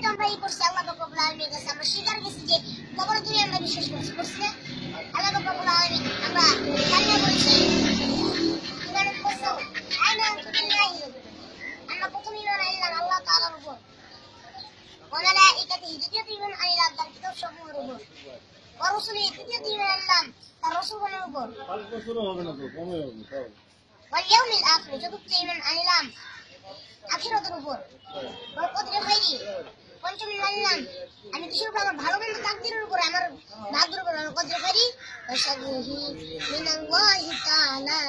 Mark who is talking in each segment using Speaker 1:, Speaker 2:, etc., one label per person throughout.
Speaker 1: তো আমরা এই করছি আল্লাহ রব্বুল আলামিনের কাছে আমরা স্বীকার করছি যে কবরে তুমি আমরা বিশ্বাস করছি করছি না? আল্লাহ রব্বুল আলামিন আমরা কান্না বলছি ইমানের কসম আইনা বিল্লাহি আমরা প্রথম ইমান আনলাম আল্লাহ তাআলার উপর وملائكته দ্বিতীয় ইমান আনলাম তার কিতাব সমূহের উপর ورسله তৃতীয় ইমান আনলাম তার রসুলগণের উপর
Speaker 2: পাঁচ বছরও হবে না তো কমে হবে তাও
Speaker 1: واليوم الآخر চতুর্থ ইমান আনলাম আখিরাতের উপর والقدر خيري পঞ্চম মানলাম। আমি কিছু আমার ভালো মন্দ তাকদিরের উপর আমার ভাগ্যের উপর কদর খাইরি وشره من الله تعالى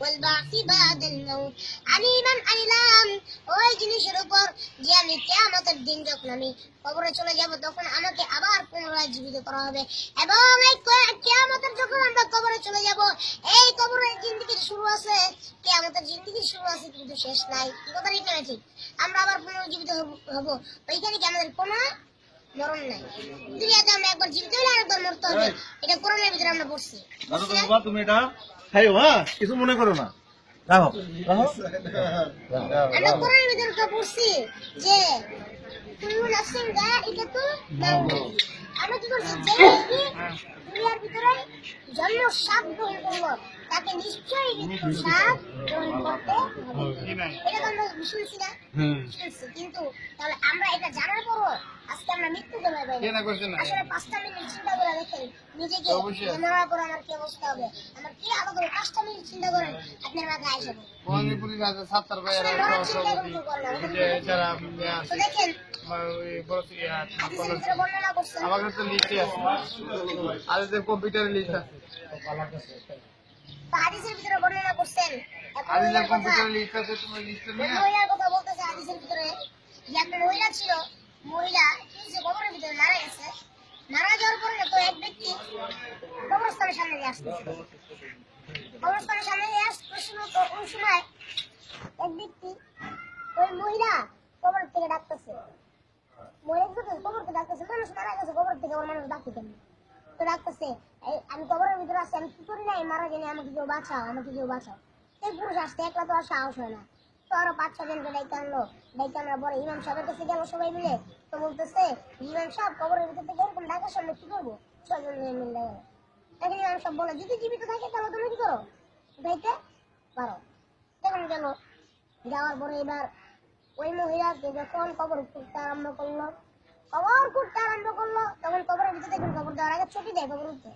Speaker 1: والبعث بعد الموت আমি ইমান আনলাম ওই জিনিসের উপর যে আমি কিয়ামতের দিন যখন আমি কবরে চলে যাব তখন আমাকে আবার পুনরায় জীবিত করা হবে এবং এই ক- কিয়ামতের যখন আমরা কবরে চলে যাব এই কবরের জিন্দিগি শুরু আছে কিয়ামতের জিন্দিগি শুরু আছে কিন্তু শেষ নাই কি কথা ঠিক না ঠিক আমরা আবার পুনর্জীবিত হব- হব ওইখানে কি আমাদের কোনো মরণ নাই দুনিয়াতে আমরা একবার জীবিত হলে আরেকবার মরতে হবে এটা কোরআনের ভিতরে আমরা পড়ছি
Speaker 2: বাবা তুমি এটা খাইও হ্যাঁ কিছু মনে করো না। রাখো রাখো।
Speaker 1: আমরা কোরআনের ভিতরে তো পড়ছি যে কুল্লু নাফসিন যায়িকাতুল মাউত আমরা কি করছি? যে ব্যক্তি দুনিয়ার ভিতরে জন্ম সাপ গ্রহণ করব তাকে নিশ্চয়ই মৃত্যু সাপ গ্রহণ করতে হবে। এটা তো আমরা শুনছি না। শুনছি কিন্তু তাহলে আমরা এটা জানার পরও আজকে আমরা মৃত্যুকে ভয় পাই আসলে পাঁচটা মিনিট চিন্তা করে দেখেন নিজেকে
Speaker 3: অবশ্যই।
Speaker 1: পর আমার কি অবস্থা হবে? আমার কি আলাদা হবে পাঁচটা মিনিট চিন্তা করেন? আপনার মাথায় আসবে
Speaker 3: যারা আছে
Speaker 1: দেখেন
Speaker 3: আমার কাছে লিস্টে আর কম্পিউটারে লিস্ট আছে।
Speaker 1: তো হাদিসের ভিতরে বর্ণনা করছেন।
Speaker 3: যে
Speaker 1: মহিলার
Speaker 3: লিস্ট আছে তুমি লিস্টে নিয়ে?
Speaker 1: মহিলার কথা বলতেছে হাদিসের ভিতরে। যে একটা মহিলা ছিল মহিলা মারা যাওয়ার পরে তো এক ব্যক্তি কবরস্থানের সামনে কবরস্থানের সামনে ওই সময় এক ব্যক্তি ওই মহিলা কবর থেকে ডাকতেছে। আমি কবরের ভিতরে আছি, আমি কি করি নাই? মারা গেলে আমাকে কেউ বাঁচাও, আমাকে কেউ বাঁচাও। এই পুরুষ আসতে, একলা তো আর সাহস হয় না। আরও পাঁচ ছ জনকে ডাইতে আনলো। ডাইতে আনার পরে ইমাম সাহেবের কাছে গেল সবাই মিলে। তো বলতেছে, ইমাম সাহেব কবরের ভিতর থেকে এরকম ডাকার সামনে কি করব? ছয়জন মিলে এখন ইমাম সাহেব বলে, যদি জীবিত থাকে তাহলে তুমি কি করো? উঠাইতে পারো। তখন গেল। যাওয়ার পরে এবার ওই মহিলাকে যখন কবর খুঁড়তে আরম্ভ করল, কবর খুঁড়তে আরম্ভ করল, তখন কবরের ভিতরে দেখুন কবর দেওয়ার আগে ছুটি দেয় কবর উঠতে।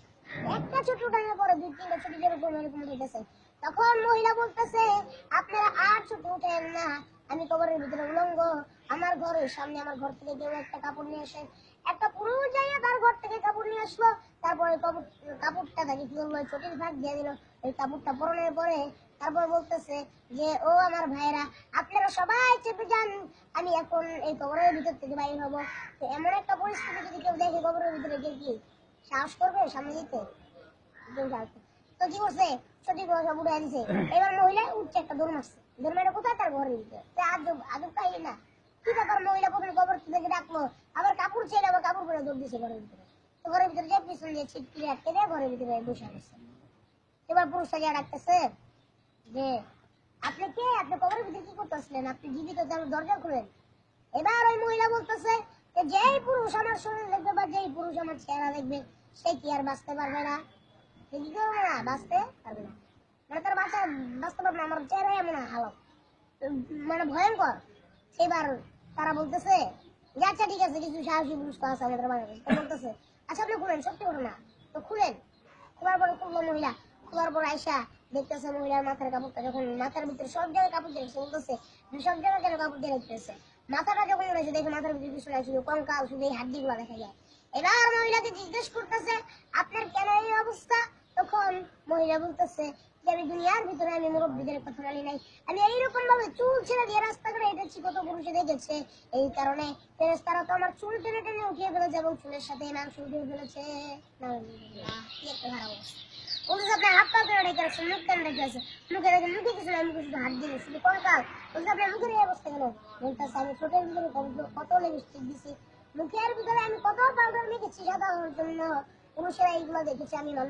Speaker 1: একটা ছুটি উঠানোর পরে দুই তিনটা ছুটি যেরকম এরকম উঠেছে তখন মহিলা বলতেছে, আপনারা আর ছুটি উঠেন না। আমি কবরের ভিতরে উলঙ্গ। আমার ঘরের সামনে আমার ঘর থেকে কেউ একটা কাপড় নিয়ে আসে একটা পুরুষ যাইয়া তার ঘর থেকে কাপড় নিয়ে আসলো। তারপরে কাপড়- কাপড়টা তাকে কি করল চটির ভাগ দিয়ে দিল। ওই কাপড়টা পরনের পরে তারপর বলতেছে যে, ও আমার ভাইরা আপনারা সবাই চেপে যান। আমি এখন এই কবরের ভিতর থেকে বাইরে হব। তো এমন একটা পরিস্থিতি যদি কেউ দেখে কবরের ভিতরে গিয়ে কি সাহস করবে সামনে যেতে কেউ সাহস। তো কি এবার মহিলা উঠছে একটা কোথায় তার না। কি ব্যাপার মহিলা প্রথমে থেকে ডাকলো আবার কাপড় আবার কাপড় পরে দৌড় দিছে ঘরের ভিতরে। তো ঘরের ভিতরে যে পিছন দিয়ে আটকে ঘরের ভিতরে বসে এবার পুরুষটা গিয়ে ডাকতেছে, যে, আপনি কে? আপনি কবরের ভিতরে কি করতেছিলেন আপনি জীবিত দরজা খুলেন। এবার ওই মহিলা বলতেছে যেই পুরুষ আমার শরীর দেখবে বা যেই পুরুষ আমার চেহারা দেখবে, সে কি আর বাঁচতে পারবে না? মানে ভয়ঙ্কর। তারা বলতেছে যে আচ্ছা ঠিক আছে, কিছু সাহসী আছে আমাদের বলতেছে আচ্ছা আপনি খুলেন, সত্যি তো খুলেন। খোলার পরে খুললো মহিলা। খোলার পর আইসা দেখতেছে মহিলার মাথার কাপড়টা যখন মাথার ভিতরে সব জায়গায় কাপড় দিয়ে বলতেছে "তুমি সব জায়গায় কেন কাপড় দিয়ে রেখেছে মাথাটা যখন দেখে মাথার ভিতরে কিছু নাই শুধু কঙ্কাল, শুধু এই হাড্ডি গুলা দেখা যায়। এবার মহিলাকে জিজ্ঞেস করতেছে, আপনার কেন এই অবস্থা? তখন মহিলা বলতেছে, যে আমি দুনিয়ার ভিতরে আমি মুরব্বীদের কথা মানি নাই। আমি এইরকম ভাবে চুল ছেড়ে দিয়ে রাস্তা করে হেঁটেছি, কত পুরুষে দেখেছে। এই কারণে ফেরেস্তারা তো আমার চুল টেনে টেনে উঠিয়ে ফেলেছে এবং চুলের সাথে মাংস উঠিয়ে ফেলেছে। দিয়ে শুধু আমি কত- পাউডার মেখেছি সাদা জন্য। পুরুষেরা এইগুলো দেখেছি, আমি